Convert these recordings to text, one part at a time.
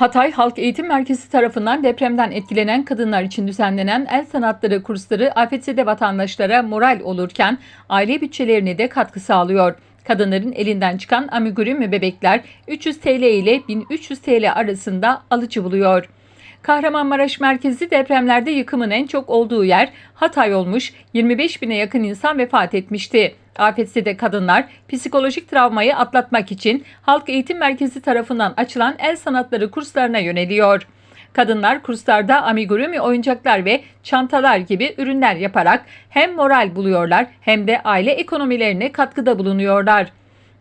Hatay Halk Eğitim Merkezi tarafından depremden etkilenen kadınlar için düzenlenen el sanatları kursları afetzede vatandaşlara moral olurken aile bütçelerine de katkı sağlıyor. Kadınların elinden çıkan amigurumi bebekler 300 TL ile 1300 TL arasında alıcı buluyor. Kahramanmaraş merkezi depremlerde yıkımın en çok olduğu yer Hatay olmuş, 25 bine yakın insan vefat etmişti. Afetse kadınlar psikolojik travmayı atlatmak için Halk Eğitim Merkezi tarafından açılan el sanatları kurslarına yöneliyor. Kadınlar kurslarda amigurumi oyuncaklar ve çantalar gibi ürünler yaparak hem moral buluyorlar hem de aile ekonomilerine katkıda bulunuyorlar.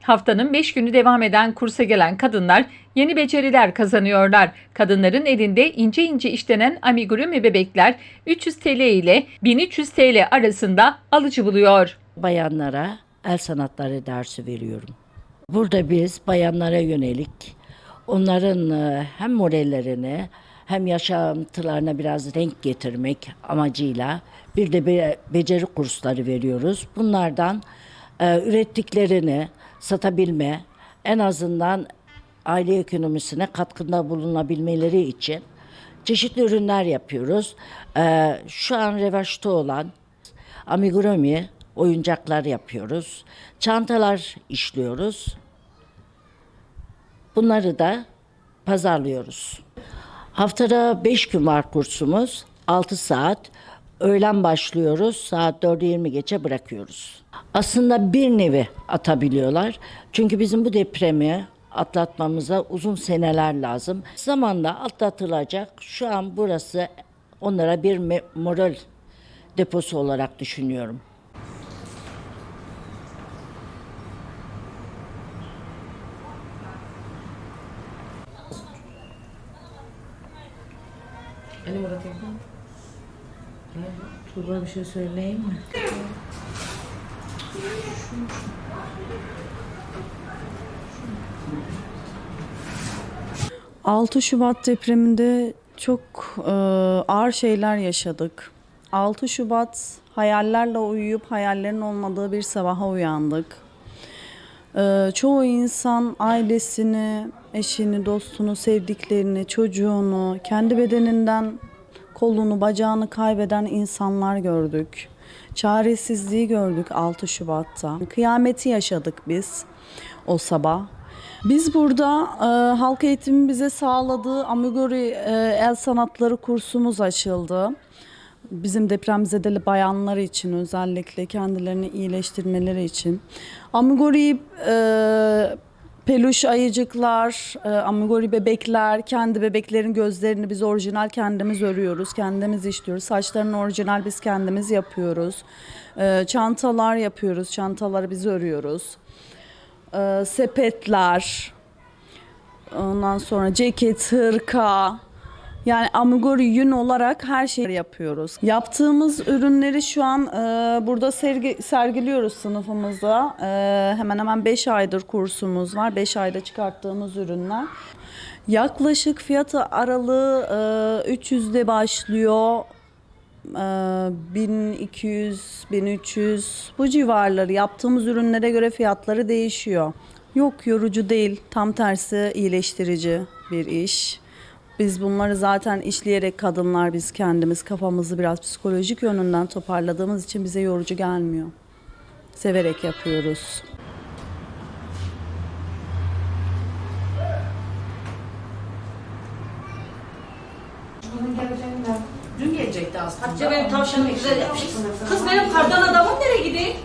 Haftanın 5 günü devam eden kursa gelen kadınlar yeni beceriler kazanıyorlar. Kadınların elinde ince ince işlenen amigurumi bebekler 300 TL ile 1300 TL arasında alıcı buluyor. bayanlara el sanatları dersi veriyorum. Burada biz bayanlara yönelik onların e, hem morallerini hem yaşantılarına biraz renk getirmek amacıyla bir de be- beceri kursları veriyoruz. Bunlardan e, ürettiklerini satabilme, en azından aile ekonomisine katkıda bulunabilmeleri için çeşitli ürünler yapıyoruz. E, şu an revaçta olan amigurumi oyuncaklar yapıyoruz. Çantalar işliyoruz. Bunları da pazarlıyoruz. Haftada 5 gün var kursumuz. 6 saat. Öğlen başlıyoruz. Saat 4'ü 20 geçe bırakıyoruz. Aslında bir nevi atabiliyorlar. Çünkü bizim bu depremi atlatmamıza uzun seneler lazım. Zamanla atlatılacak. Şu an burası onlara bir moral deposu olarak düşünüyorum. Murat Ekmen. Tuğba bir şey söyleyeyim mi? Hı. 6 Şubat depreminde çok e, ağır şeyler yaşadık. 6 Şubat hayallerle uyuyup hayallerin olmadığı bir sabaha uyandık. E, çoğu insan ailesini, eşini, dostunu, sevdiklerini, çocuğunu, kendi bedeninden kolunu, bacağını kaybeden insanlar gördük. Çaresizliği gördük 6 Şubat'ta. Kıyameti yaşadık biz o sabah. Biz burada e, halk eğitimi bize sağladığı Amigori e, el sanatları kursumuz açıldı. Bizim depremzedeli bayanlar için özellikle kendilerini iyileştirmeleri için. Amigori e, peluş ayıcıklar, e, amigori bebekler, kendi bebeklerin gözlerini biz orijinal kendimiz örüyoruz, kendimiz işliyoruz. Saçlarını orijinal biz kendimiz yapıyoruz. E, çantalar yapıyoruz, çantaları biz örüyoruz. E, sepetler, ondan sonra ceket, hırka, yani amigori yün olarak her şeyi yapıyoruz. Yaptığımız ürünleri şu an e, burada sergi, sergiliyoruz sınıfımızda. E, hemen hemen 5 aydır kursumuz var. 5 ayda çıkarttığımız ürünler. Yaklaşık fiyatı aralığı e, 300'de başlıyor. E, 1200, 1300 bu civarları yaptığımız ürünlere göre fiyatları değişiyor. Yok yorucu değil, tam tersi iyileştirici bir iş. Biz bunları zaten işleyerek kadınlar biz kendimiz kafamızı biraz psikolojik yönünden toparladığımız için bize yorucu gelmiyor. Severek yapıyoruz. Dün gelecekti aslında. Hatice benim tavşanımı güzel yapmış. Kız benim kardan adamım nereye gideyim?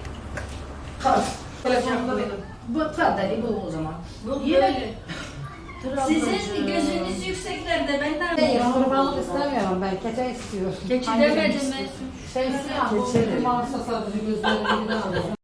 Telefonumda benim. Bu kadar bu o zaman. Yine sizin gözünüz yükseklerde ben neredeyim? Kurbanlık istemiyorum ben, keçe istiyorum. Keçi demedim ben. Sen istiyorsun, bu mağaza gözlerini alacağım.